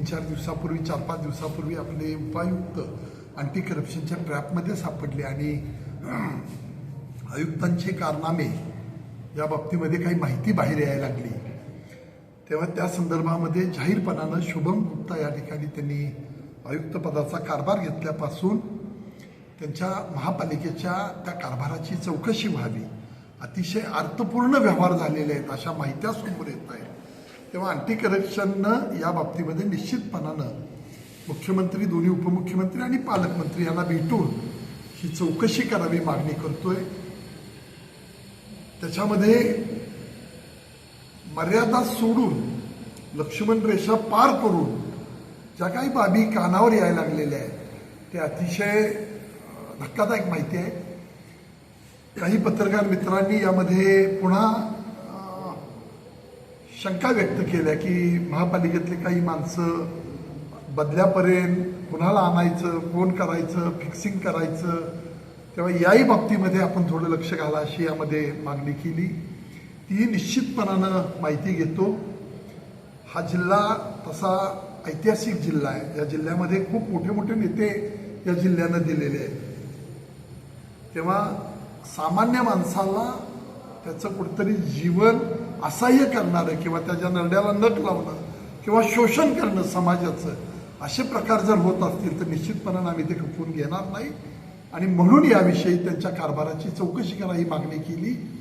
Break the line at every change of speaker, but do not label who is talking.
तीन चार दिवसापूर्वी चार पाच दिवसापूर्वी आपले उपायुक्त अँटी करप्शनच्या ट्रॅपमध्ये सापडले आणि आयुक्तांचे कारनामे या बाबतीमध्ये काही माहिती बाहेर यायला लागली. तेव्हा त्या संदर्भामध्ये जाहीरपणानं शुभम गुप्ता या ठिकाणी त्यांनी आयुक्तपदाचा कारभार घेतल्यापासून त्यांच्या महापालिकेच्या त्या कारभाराची चौकशी व्हावी. अतिशय अर्थपूर्ण व्यवहार झालेले आहेत अशा माहित्या समोर येत आहेत. तेव्हा अँटी करप्शननं या बाबतीमध्ये निश्चितपणानं मुख्यमंत्री दोन्ही उपमुख्यमंत्री आणि पालकमंत्री यांना भेटून ही चौकशी करावी मागणी करतोय. त्याच्यामध्ये मर्यादा सोडून लक्ष्मण रेषा पार करून ज्या काही बाबी कानावर यायला लागलेल्या आहेत ते अतिशय धक्कादायक माहिती आहे. काही पत्रकार मित्रांनी यामध्ये पुन्हा शंका व्यक्त केल्या की महापालिकेतले काही माणसं बदल्यापर्यंत कुणाला आणायचं कोण करायचं फिक्सिंग करायचं तेव्हा याही बाबतीमध्ये आपण थोडं लक्ष घाला अशी यामध्ये मागणी केली. ती निश्चितपणानं माहिती घेतो. हा जिल्हा तसा ऐतिहासिक जिल्हा आहे. या जिल्ह्यामध्ये खूप मोठे मोठे नेते या जिल्ह्यानं दिलेले आहेत. तेव्हा सामान्य माणसाला त्याचं कुठंतरी जीवन असह्य करणारं किंवा त्याच्या नरड्याला नट लावणं किंवा शोषण करणं समाजाचं असे प्रकार जर होत असतील तर निश्चितपणानं आम्ही ते खपवून घेणार नाही. आणि म्हणून याविषयी त्यांच्या कारभाराची चौकशी करा ही मागणी केली.